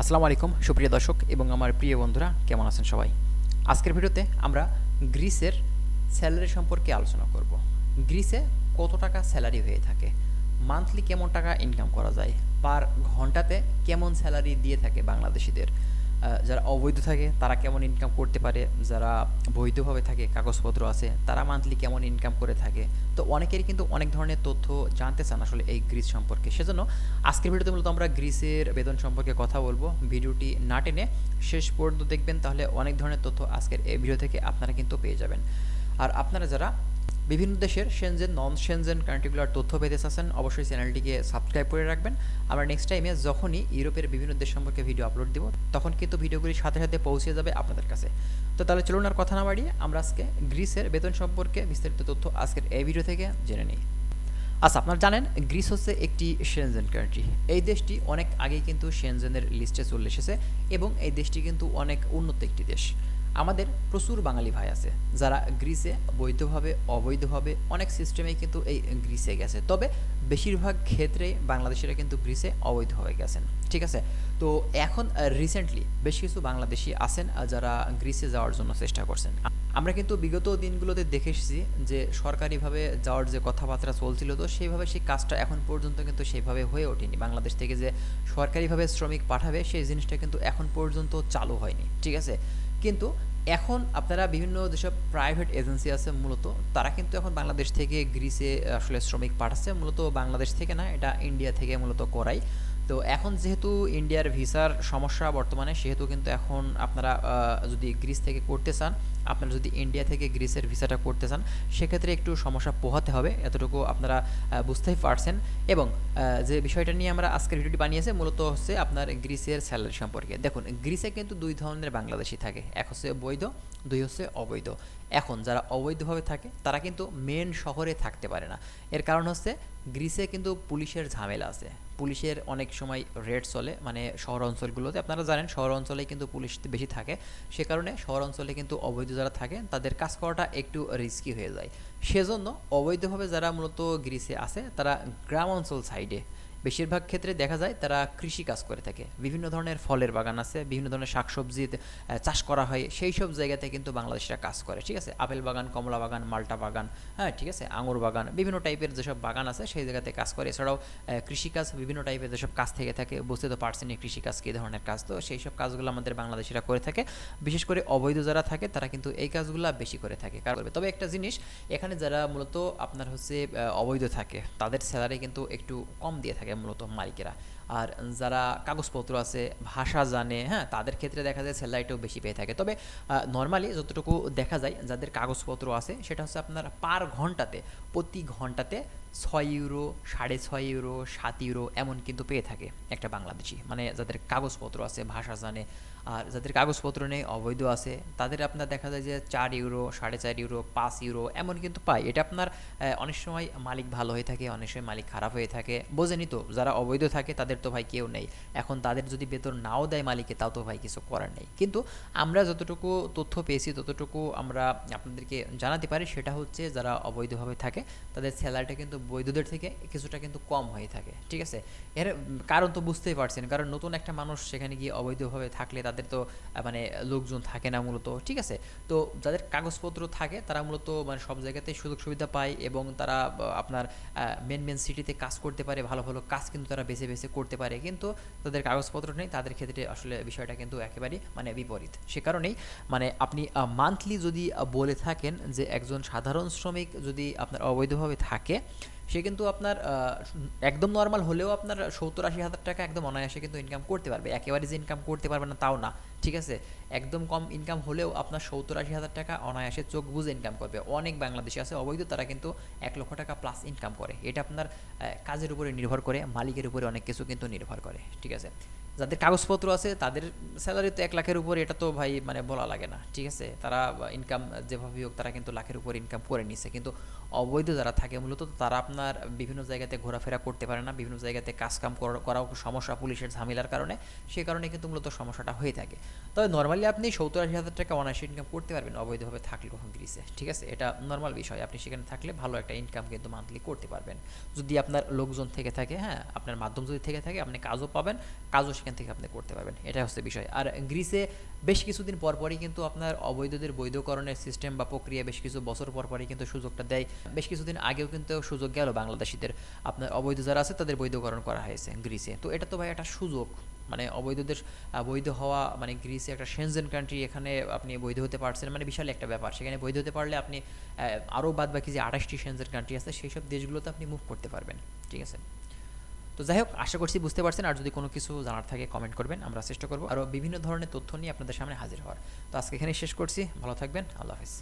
আসসালামু আলাইকুম, সুপ্রিয় দর্শক এবং আমার প্রিয় বন্ধুরা, কেমন আছেন সবাই? আজকের ভিডিওতে আমরা গ্রিসের স্যালারি সম্পর্কে আলোচনা করব। গ্রিসে কত টাকা স্যালারি হয়ে থাকে? মান্থলি কেমন টাকা ইনকাম করা যায়? পার ঘন্টাতে কেমন স্যালারি দিয়ে থাকে বাংলাদেশিদের? যারা অবৈধ থাকে, তারা কেমন ইনকাম করতে পারে? যারা বৈধভাবে থাকে, কাগজপত্র আছে, তারা মান্থলি কেমন ইনকাম করে থাকে? তো অনেকেরই কিন্তু অনেক ধরনের তথ্য জানতে চান আসলে এই গ্রিস সম্পর্কে। সেজন্য আজকের ভিডিওতে মূলত আমরা গ্রিসের বেতন সম্পর্কে কথা বলব। ভিডিওটি না টেনে শেষ পর্যন্ত দেখবেন, তাহলে অনেক ধরনের তথ্য আজকের এই ভিডিও থেকে আপনারা কিন্তু পেয়ে যাবেন। আর আপনারা যারা বিভিন্ন দেশের সেনজেন নন সেনজেন কান্ট্রিগুলোর তথ্য পেতে চাচ্ছেন, অবশ্যই চ্যানেলটিকে সাবস্ক্রাইব করে রাখবেন। আমরা নেক্সট টাইমে যখনই ইউরোপের বিভিন্ন দেশ সম্পর্কে ভিডিও আপলোড দিব, তখন কিন্তু ভিডিওগুলি সাথে সাথে পৌঁছে যাবে আপনাদের কাছে। তো তাহলে চলুন আর কথা না বাড়িয়ে, আমরা আজকে গ্রিসের বেতন সম্পর্কে বিস্তারিত তথ্য আজকের এই ভিডিও থেকে জেনে নিই। আচ্ছা আপনারা জানেন, গ্রিস হচ্ছে একটি সেনজেন কান্ট্রি এই দেশটি অনেক আগেই কিন্তু সেনজেনের লিস্টে চলে এসেছে এবং এই দেশটি কিন্তু অনেক উন্নত একটি দেশ। আমাদের প্রচুর বাঙালি ভাই আছে, যারা গ্রিসে বৈধভাবে, অবৈধভাবে অনেক সিস্টেমেই কিন্তু এই গ্রিসে গেছে। তবে বেশিরভাগ ক্ষেত্রে বাংলাদেশিরা কিন্তু গ্রিসে অবৈধ হয়ে গেছেন, ঠিক আছে? তো এখন রিসেন্টলি বেশ কিছু বাংলাদেশি আছেন যারা গ্রিসে যাওয়ার জন্য চেষ্টা করছেন। আমরা কিন্তু বিগত দিনগুলোতে দেখে এসেছি যে সরকারিভাবে যাওয়ার যে কথাবার্তা চলছিল, তো সেইভাবে সেই কাজটা এখন পর্যন্ত কিন্তু সেইভাবে হয়ে ওঠেনি। বাংলাদেশ থেকে যে সরকারিভাবে শ্রমিক পাঠাবে, সেই জিনিসটা কিন্তু এখন পর্যন্ত চালু হয়নি, ঠিক আছে? কিন্তু এখন আপনারা বিভিন্ন যেসব প্রাইভেট এজেন্সি আছে মূলত, তারা কিন্তু এখন বাংলাদেশ থেকে গ্রিসে আসলে শ্রমিক পাঠাচ্ছে। মূলত বাংলাদেশ থেকে না, এটা ইন্ডিয়া থেকে মূলত করাই তো এখন যেহেতু ইন্ডিয়ার ভিসার সমস্যা বর্তমানে, সেহেতু কিন্তু এখন আপনারা যদি গ্রিস থেকে করতে চান, আপনারা যদি ইন্ডিয়া থেকে গ্রিসের ভিসাটা করতে চান, সেক্ষেত্রে একটু সমস্যা পোহাতে হবে, এতটুকু আপনারা বুঝতেই পারছেন। এবং যে বিষয়টা নিয়ে আমরা আজকের ভিডিওটি বানিয়েছে, মূলত হচ্ছে আপনার গ্রিসের স্যালারি সম্পর্কে। দেখুন গ্রিসে কিন্তু দুই ধরনের বাংলাদেশি থাকে, এক হচ্ছে বৈধ, দুই হচ্ছে অবৈধ। এখন যারা অবৈধভাবে থাকে, তারা কিন্তু মেন শহরে থাকতে পারে না। এর কারণ হচ্ছে গ্রিসে কিন্তু পুলিশের ঝামেলা আছে। পুলিশের অনেক সময় রেড চলে মানে শহর অঞ্চলগুলোতে। আপনারা জানেন, শহর অঞ্চলে কিন্তু পুলিশ বেশি থাকে। সে কারণে শহর অঞ্চলে কিন্তু অবৈধ যারা থাকে, তাদের কাজ করাটা একটু রিস্কি হয়ে যায়। সেজন্য অবৈধভাবে যারা মূলত গ্রিসে আছে, তারা গ্রাম অঞ্চল সাইডে বেশিরভাগ ক্ষেত্রে দেখা যায় তারা কৃষি কাজ করে থাকে। বিভিন্ন ধরনের ফলের বাগান আছে, বিভিন্ন ধরনের শাকসবজি চাষ করা হয়, সেই সব জায়গাতে কিন্তু বাংলাদেশিরা কাজ করে, ঠিক আছে? আপেল বাগান, কমলা বাগান, মাল্টা বাগান হ্যাঁ ঠিক আছে? আঙুর বাগান, বিভিন্ন টাইপের যেসব বাগান আছে, সেই জায়গাতে কাজ করে। এছাড়াও কৃষিকাজ বিভিন্ন টাইপের যেসব কাজ থেকে থাকে, বুঝতে তো পারছেন কৃষিকাজ কী ধরনের কাজ। তো সেই সব কাজগুলো আমাদের বাংলাদেশিরা করে থাকে। বিশেষ করে অবৈধ যারা থাকে, তারা কিন্তু এই কাজগুলো বেশি করে থাকে। কারণ তবে একটা জিনিস, এখানে যারা মূলত আপনার হচ্ছে অবৈধ থাকে, তাদের স্যালারি কিন্তু একটু কম দিয়ে থাকে। মূলত মালিকেরা আর যারা কাগজপত্র আছে, ভাষা জানে হ্যাঁ তাদের ক্ষেত্রে দেখা যায় স্যালারিটাও বেশি পেয়ে থাকে। তবে নর্মালি যতটুকু দেখা যায়, যাদের কাগজপত্র আছে, সেটা হচ্ছে আপনার পার ঘন্টাতে, প্রতি ঘন্টাতে ছয় ইউরো, সাড়ে ছয় ইউরো, সাত ইউরো এমন কিন্তু পেয়ে থাকে একটা বাংলাদেশি। মানে যাদের কাগজপত্র আছে, ভাষা জানে, আর যাদের কাগজপত্র নেই, অবৈধ আছে, তাদের আপনার দেখা যায় যে চার ইউরো, সাড়ে চার ইউরো, পাঁচ ইউরো এমন কিন্তু পায়। এটা আপনার অনেক সময় মালিক ভালো হয়ে থাকে, অনেক সময় মালিক খারাপ হয়ে থাকে, বোঝেনি তো, যারা অবৈধ থাকে, তাদের তো ভাই কেউ নেই। এখন তাদের যদি বেতন নাও দেয় মালিকে তাও তো ভাই কিছু করার নেই। কিন্তু আমরা যতটুকু তথ্য পেয়েছি, ততটুকু আমরা আপনাদেরকে জানাতে পারি, সেটা হচ্ছে যারা অবৈধভাবে থাকে, তাদের স্যালারিটা কিন্তু বৈধদের থেকে কিছুটা কিন্তু কম হয়ে থাকে, ঠিক আছে? এর কারণ তো বুঝতেই পারছেন, কারণ নতুন একটা মানুষ সেখানে গিয়ে অবৈধভাবে থাকলে তাদের তো মানে লোকজন থাকে না মূলত, ঠিক আছে? তো যাদের কাগজপত্র থাকে, তারা মূলত মানে সব জায়গাতেই সুযোগ সুবিধা পায় এবং তারা, আপনার মেন মেন সিটিতে কাজ করতে পারে, ভালো ভালো কাজ কিন্তু তারা বেছে বেছে করতে পারে, কিন্তু তাদের কাগজপত্র নেই, তাদের ক্ষেত্রে আসলে বিষয়টা কিন্তু একেবারেই মানে বিপরীত। সে কারণেই মানে আপনি মান্থলি যদি বলে থাকেন যে একজন সাধারণ শ্রমিক যদি আপনার অবৈধভাবে থাকে, সে কিন্তু আপনার একদম নর্মাল হলেও আপনার সত্তর আশি হাজার টাকা একদম অনায়াসে কিন্তু ইনকাম করতে পারবে। একেবারে যে ইনকাম করতে পারবে না, তাও না। ঠিক আছে? একদম কম ইনকাম হলেও আপনার সত্তর আশি হাজার টাকা অনায়াসে চোখ বুঝে ইনকাম করবে। অনেক বাংলাদেশি আছে, অবৈধ, তারা কিন্তু এক লক্ষ টাকা প্লাস ইনকাম করে। এটা আপনার কাজের উপরে নির্ভর করে, মালিকের উপরে অনেক কিছু কিন্তু নির্ভর করে, ঠিক আছে? যাদের কাগজপত্র আছে, তাদের স্যালারি তো এক লাখের উপরে, এটা তো ভাই মানে বলা লাগে না, ঠিক আছে? তারা ইনকাম যেভাবে হোক, তারা কিন্তু লাখের উপর ইনকাম করে নিচ্ছে কিন্তু অবৈধ যারা থাকে, মূলত তারা আপনার বিভিন্ন জায়গাতে ঘোরাফেরা করতে পারে না, বিভিন্ন জায়গাতে কাজকাম করা- করাও সমস্যা পুলিশের ঝামেলার কারণে সেই কারণে কিন্তু মূলত সমস্যাটা হয়ে থাকে। তবে নর্মালি আপনি সত্তর আশি হাজার টাকা অনায়াসে ইনকাম করতে পারবেন, অবৈধভাবে থাকলে কখন গ্রিসে ঠিক আছে? এটা নর্মাল বিষয়। আপনি সেখানে থাকলে ভালো একটা ইনকাম কিন্তু মান্থলি করতে পারবেন। যদি আপনার লোকজন থেকে থাকে হ্যাঁ আপনার মাধ্যম যদি থেকে থাকে, আপনি কাজও পাবেন, কাজও সেখান থেকে আপনি করতে পারবেন। এটা হচ্ছে বিষয়। আর গ্রিসে বেশ কিছুদিন পর পরই কিন্তু আপনার অবৈধদের বৈধকরণের সিস্টেম বা প্রক্রিয়া বেশ কিছু বছর পর পরই কিন্তু সুযোগটা দেয়। বেশ কিছুদিন আগেও কিন্তু সুযোগ গেল বাংলাদেশিদের। আপনার অবৈধ যারা আছে, তাদের বৈধকরণ করা হয়েছে গ্রিসে তো এটা তো ভাই একটা সুযোগ। মানে অবৈধদের বৈধ হওয়া মানে গ্রিসে একটা সেনজেন কান্ট্রি এখানে আপনি বৈধ হতে পারছেন মানে বিশাল একটা ব্যাপার। সেখানে বৈধ হতে পারলে আপনি আরও বাদ বাকি যে আঠাশটি সেনজেন কান্ট্রি আছে সেই সব দেশগুলোতে আপনি মুভ করতে পারবেন, ঠিক আছে? তো যাই হোক, আশা করছি বুঝতে পারছেন, আর যদি কোনো কিছু জানার থাকে কমেন্ট করবেন, আমরা চেষ্টা করব। আরও বিভিন্ন ধরনের তথ্য নিয়ে আপনাদের সামনে হাজির হওয়ার। তো আজকে এখানে শেষ করছি, ভালো থাকবেন, আল্লাহ হাফিজ।